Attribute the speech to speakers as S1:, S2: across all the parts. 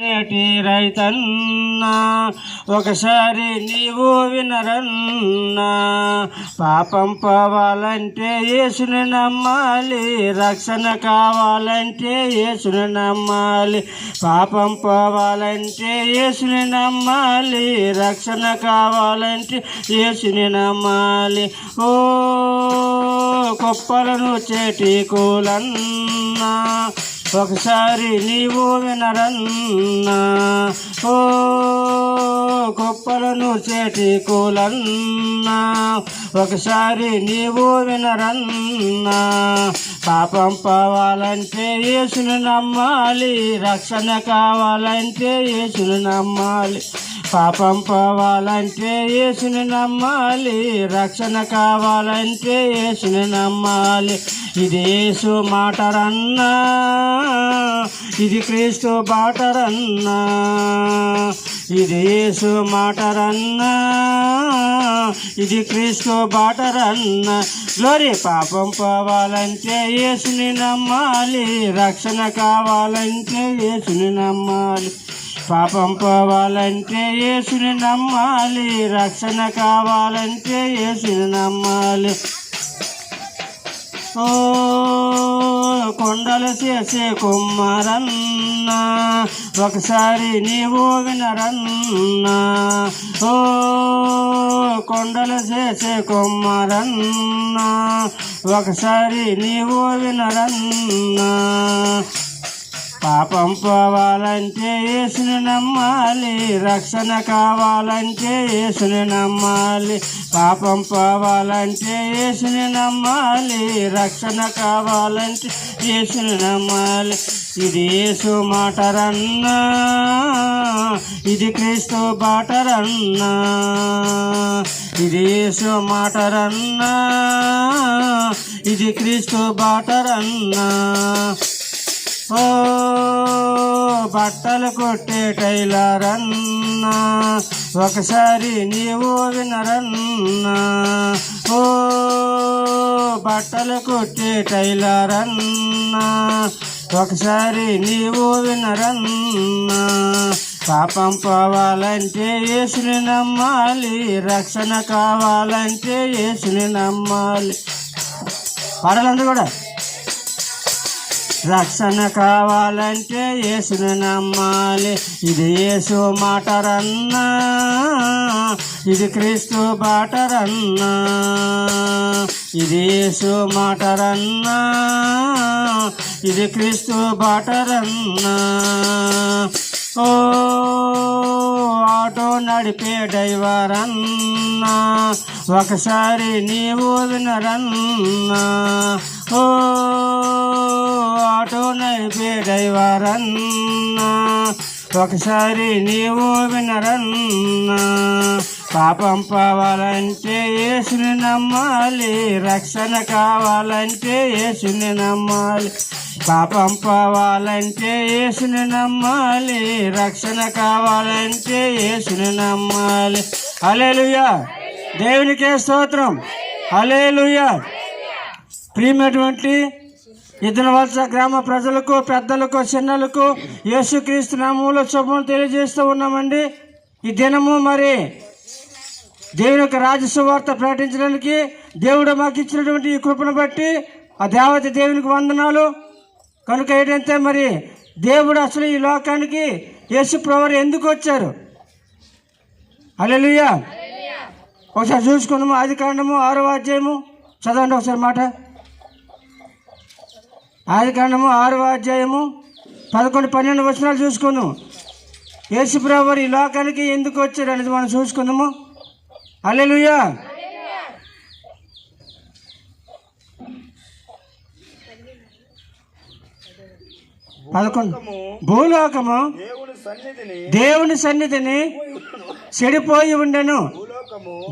S1: నేటి రైతన్నా ఒకసారి నీవు వినరన్నా. పాపం పోవాలంటే యేసుని నమ్మాలి రక్షణ కావాలంటే యేసుని నమ్మాలి. పాపం పోవాలంటే యేసుని నమ్మాలి రక్షణ కావాలంటే యేసుని నమ్మాలి. ఓ కొప్పలను చేటి కూలన్నా. ఒకసారి నీవు వినరన్నా ఓ గొప్పలను చేటి కూలన్నా ఒకసారి నీవు వినరన్నా పాపం పోవాలంటే యేసును నమ్మాలి రక్షణ కావాలంటే యేసును నమ్మాలి. పాపం పోవాలంటే యేసుని నమ్మాలి. రక్షణ కావాలంటే యేసుని నమ్మాలి. ఇది యేసు మాటరన్నా ఇది క్రీస్తు బాటరన్నా ఇది యేసు మాటరన్నా ఇది క్రీస్తు బాటరన్నా. గ్లోరీ పాపం పోవాలంటే యేసుని నమ్మాలి. రక్షణ కావాలంటే యేసుని నమ్మాలి. పాపం పోవాలంటే యేసుని నమ్మాలి. రక్షణ కావాలంటే యేసుని నమ్మాలి. ఓ కొండలు చేసే కుమ్మరన్నా ఒకసారి నీవు వినరన్నా. ఓ కొండలు చేసే కుమ్మరన్నా ఒకసారి నీవు వినరన్నా. పాపం పోవాలంటే యేసుని నమ్మాలి. రక్షణ కావాలంటే యేసుని నమ్మాలి. పాపం పోవాలంటే యేసుని నమ్మాలి. రక్షణ కావాలంటే యేసుని నమ్మాలి. ఇది యేసు మాటరన్నా. ఇది క్రీస్తు బాటరన్నా. ఇది యేసు మాటరన్నా. ఇది క్రీస్తు బాటరన్నా. ఓ బట్టలు కొట్టే టైలర్ ఒకసారి నీవు వినరన్నా. ఓ బట్టలు కొట్టే టైలర్ ఒకసారి నీవు వినరన్నా. పాపం పోవాలంటే యేసుని నమ్మాలి. రక్షణ కావాలంటే యేసుని నమ్మాలి. పాడాలందరూ కూడా. రక్షణ కావాలంటే యేసును నమ్మాలి. ఇది యేసు మాటరన్నా ఇది క్రీస్తు బాటరన్నా ఇది యేసు మాటరన్నా ఇది క్రీస్తు బాటరన్నా. నడిపే డ్రైవర్ ఒకసారి నీవు వినరన్నా. ఓ ఆటో నడిపే డైవరన్నా ఒకసారి నీవు వినరన్నా. పాపం పోవాలంటే యేసుని నమ్మాలి. రక్షణ కావాలంటే యేసుని నమ్మాలి. పాపం పోవాలంటే యేసుని నమ్మాలి. రక్షణ కావాలంటే యేసుని నమ్మాలి. అలేలుయా దేవునికే స్తోత్రం. అలేలుయా ప్రియమైనటువంటి ఇద్దరు వలస గ్రామ ప్రజలకు పెద్దలకు చిన్నలకు యేసుక్రీస్తు నామంలో శుభం తెలియజేస్తూ ఉన్నామండి. ఈ దినము మరి దేవుని యొక్క రాజసువార్త ప్రకటించడానికి దేవుడు మాకు ఇచ్చినటువంటి ఈ కృపను బట్టి ఆ దేవత దేవునికి వందనాలు. కనుక ఏంటంటే మరి దేవుడు అసలు ఈ లోకానికి యేసు ప్రవర్ ఎందుకు వచ్చారు? అలెలుయ్యా ఒకసారి చూసుకుందాము. ఆది కాండము ఆరో అధ్యాయము. చదవండి ఒకసారి మాట. ఆది కాండము ఆరో అధ్యాయము పదకొండు పన్నెండు వచనాలు చూసుకుందాం యేసు ప్రవర్ ఈ లోకానికి ఎందుకు వచ్చారు అనేది మనం చూసుకుందాము. అలెలుయ్యా పదకొండు. భూలోకము
S2: దేవుని సన్నిధిని
S1: చెడిపోయి ఉండెను.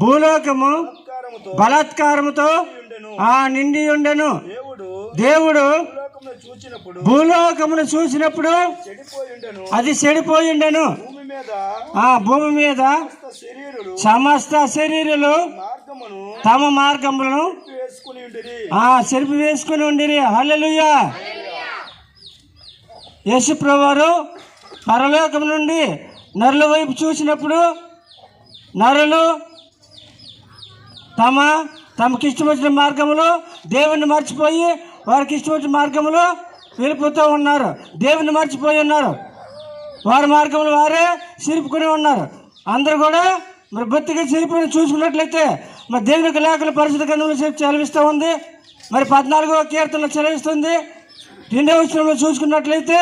S2: భూలోకము
S1: బలాత్కారముతో ఆ నిండి ఉండెను.
S2: దేవుడు భూలోకమును
S1: చూసినప్పుడు
S2: చెడిపోయి ఉండెను
S1: అది చెడిపోయి ఉండెను
S2: భూమి మీద
S1: ఆ భూమి మీద
S2: సమస్త శరీరులు
S1: సమస్త శరీరులు
S2: మార్గమును
S1: తమ మార్గములను
S2: వేసుకుని ఉండిరి.
S1: ఆ చెరిపి వేసుకుని ఉండిరి. హల్లెలూయా. యేసు ప్రభువారు పరలోకం నుండి నరుల వైపు చూసినప్పుడు నరులు తమ తమకి ఇష్టం వచ్చిన మార్గంలో దేవుణ్ణి మర్చిపోయి వారికి ఇష్టం వచ్చిన మార్గంలో వెళ్ళిపోతూ ఉన్నారు. దేవుని మర్చిపోయి ఉన్నారు. వారి మార్గంలో వారే చిరుపుకొని ఉన్నారు. అందరూ కూడా మరి బొత్తిగా చిరుపుకొని చూసుకున్నట్లయితే మరి దేవునికి లేఖల పరిస్థితి గ్రంథంలో చెప్పి చదివిస్తూ ఉంది. మరి పద్నాలుగో కీర్తనలో చదివిస్తుంది రెండవ విషయంలో చూసుకున్నట్లయితే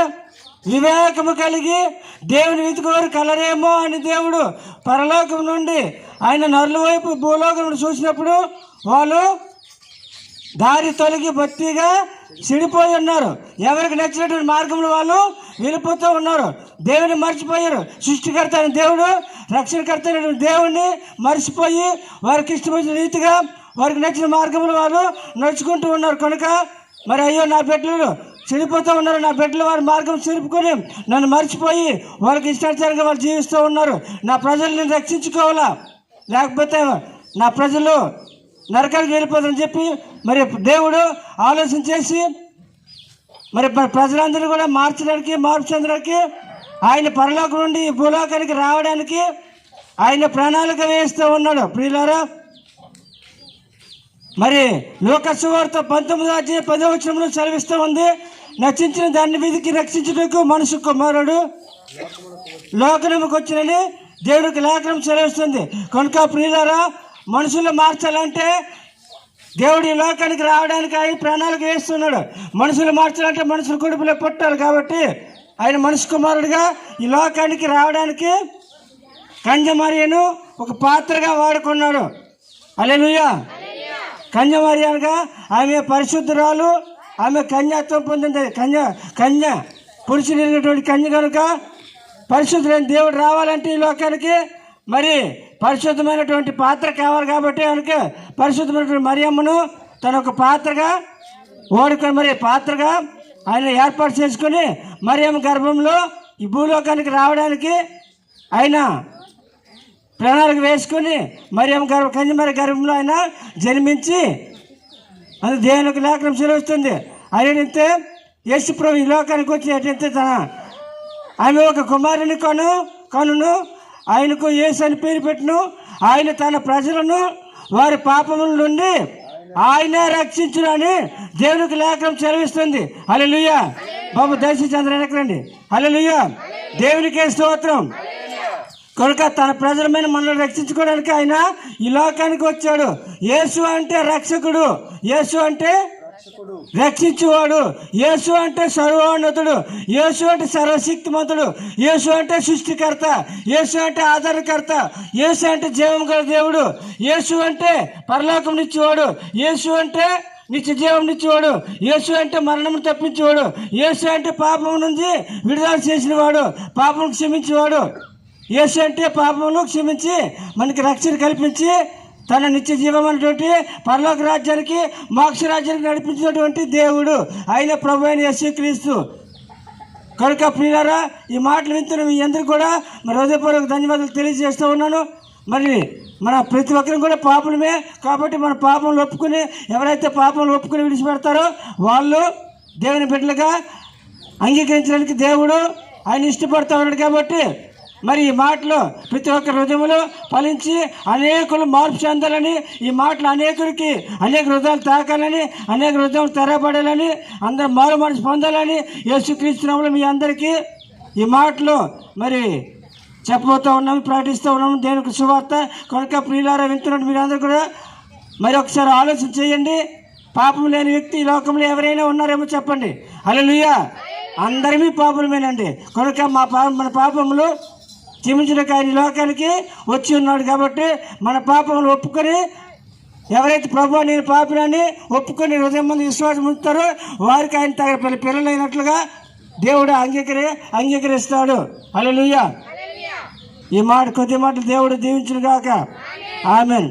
S1: వివేకము కలిగి దేవుని వెతుకోరు కలరేమో అని దేవుడు పరలోకం నుండి ఆయన నరుల వైపు భూలోకం నుండి చూసినప్పుడు వాళ్ళు దారి తొలగి బొత్తిగా చెడిపోయి ఉన్నారు. ఎవరికి నచ్చినటువంటి మార్గంలో వాళ్ళు వెళ్ళిపోతూ ఉన్నారు. దేవుని మర్చిపోయారు. సృష్టికర్త అయిన దేవుడు రక్షణకర్త అయినటువంటి దేవుడిని మర్చిపోయి వారికి ఇష్టమైన రీతిగా వారికి నచ్చిన మార్గంలో వాళ్ళు నడుచుకుంటూ ఉన్నారు. కనుక మరి అయ్యో నా బిడ్డలు చెడిపోతూ ఉన్నారు. నా బిడ్డలు వారి మార్గం చెరుపుకొని నన్ను మర్చిపోయి వాళ్ళకి ఇష్టానుసారంగా వాళ్ళు జీవిస్తూ ఉన్నారు. నా ప్రజల్ని రక్షించుకోవాలా? లేకపోతే నా ప్రజలు నరకానికి వెళ్ళిపోతుందని చెప్పి మరి దేవుడు ఆలోచన చేసి మరి ప్రజలందరూ కూడా మార్చడానికి మార్పు చెందడానికి ఆయన పరలోకం నుండి ఈ భూలోకానికి రావడానికి ఆయన ప్రణాళిక వేస్తూ ఉన్నాడు. ప్రియులారా మరి లోకసువార్త పంతొమ్మిది అధ్యాయ పదో వచనంలో సెలవిస్తూ ఉంది నచించిన దాన్ని వీధికి రక్షించుటకు మనుషు కుమారుడు లోకనముకు వచ్చినని దేవుడికి లేఖనం సెలవిస్తుంది. కనుక ప్రియులారా మనుషులు మార్చాలంటే దేవుడు ఈ లోకానికి రావడానికి ఆయన ప్రాణాలకు వేస్తున్నాడు. మనుషులు మార్చాలంటే మనుషులు కొడుపులో పుట్టాలి కాబట్టి ఆయన మనిషి కుమారుడిగా ఈ లోకానికి రావడానికి కంజమరియను ఒక పాత్రగా వాడుకున్నాడు. అలెలుయ్యా కన్యమరి ఆమె పరిశుద్ధురాలు ఆమె కన్యాత్వం పొందింది. కన్య కన్య పురుషుడు కన్య కనుక పరిశుద్ధులైన దేవుడు రావాలంటే ఈ లోకానికి మరి పరిశుద్ధమైనటువంటి పాత్ర కావాలి కాబట్టి కనుక పరిశుద్ధమైనటువంటి మరియమ్మను తన ఒక పాత్రగా ఓడుకొని మరి పాత్రగా ఆయన ఏర్పాటు చేసుకొని మరియమ్మ గర్భంలో ఈ భూలోకానికి రావడానికి ఆయన ప్రణాళిక వేసుకొని మరియమ్మ గర్భ కన్యమరి గర్భంలో ఆయన జన్మించి అది దేవునికి లేఖనం సెలవుస్తుంది. అయినంతే యేసు ప్రభు ఈ లోకానికి వచ్చి ఎటంతే తన ఆమె ఒక కుమారుని కొను కనును ఆయనకు యేసు అని పేరు పెట్టును. ఆయన తన ప్రజలను వారి పాపముల నుండి ఆయనే రక్షించునని దేవునికి లేఖనం చదివిస్తుంది అలెలుయ్య బాబు దర్శి చంద్ర వెనకరండి అలెలుయ్య దేవునికే స్తోత్రం. కనుక తన ప్రజల మీద మనల్ని రక్షించుకోవడానికి ఆయన ఈ లోకానికి వచ్చాడు. యేసు అంటే రక్షకుడు. యేసు అంటే రక్షించేవాడు యేసు అంటే సర్వోన్నతుడు యేసు అంటే సర్వశక్తిమంతుడు యేసు అంటే సృష్టికర్త యేసు అంటే ఆధారకర్త యేసు అంటే జీవం గల దేవుడు యేసు అంటే పరలోకం నిచ్చేవాడు యేసు అంటే నిత్య జీవం నిచ్చేవాడు యేసు అంటే మరణం తప్పించేవాడు యేసు అంటే పాపం నుంచి విడుదల చేసినవాడు పాపం క్షమించేవాడు యేసు అంటే పాపమును క్షమించి మనకి రక్షణ కల్పించి తన నిత్య జీవం అనేటువంటి పరలోక రాజ్యానికి మోక్ష రాజ్యానికి నడిపించినటువంటి దేవుడు ఆయన ప్రభు అయిన యేసుక్రీస్తు. కనుక ప్రియులారా ఈ మాటలు వింటున్న మీ అందరికీ కూడా మరి హృదయపూర్వక ధన్యవాదాలు తెలియజేస్తూ ఉన్నాను. మరి మన ప్రతి ఒక్కరం కూడా పాపలమే కాబట్టి మన పాపంలో ఒప్పుకుని ఎవరైతే పాపంలో ఒప్పుకుని విడిచిపెడతారో వాళ్ళు దేవుని బిడ్డలుగా అంగీకరించడానికి దేవుడు ఆయన ఇష్టపడతా ఉన్నాడు కాబట్టి మరి ఈ మాటలు ప్రతి ఒక్క హృదయంలో ఫలించి అనేకులు మార్పు చెందాలని ఈ మాటలు అనేకులకి అనేక హృదయాలు తాకాలని అనేక హృదయాలు తెరపడాలని అందరూ మారు మనసు పొందాలని యేసుక్రీస్తునామలో మీ అందరికీ ఈ మాటలు మరి చెప్పబోతూ ఉన్నాము ప్రకటిస్తూ ఉన్నాము. దేవునికి శుభార్త కనుక ప్రియులారా వింటున్నట్టు మీరందరూ కూడా మరి ఒకసారి ఆలోచన చేయండి. పాపం లేని వ్యక్తి ఈ లోకంలో ఎవరైనా ఉన్నారేమో చెప్పండి. హల్లెలూయా! అందరిమీ పాపలమేనండి కనుక మా పా మన పాపములు ఈ లోకానికి వచ్చి ఉన్నాడు కాబట్టి మన పాపములు ఒప్పుకొని ఎవరైతే ప్రభు నేను పాపినని ఒప్పుకొని హృదయం మంది విశ్వాసం ఉంచుతారో వారికి ఆయన తగిన పిల్ల పిల్లలైనట్లుగా దేవుడు అంగీకరి అంగీకరిస్తాడు. హల్లెలూయా. ఈ మాట కొద్ది మాటలు దేవుడు దీవించును గాక ఆమెన్.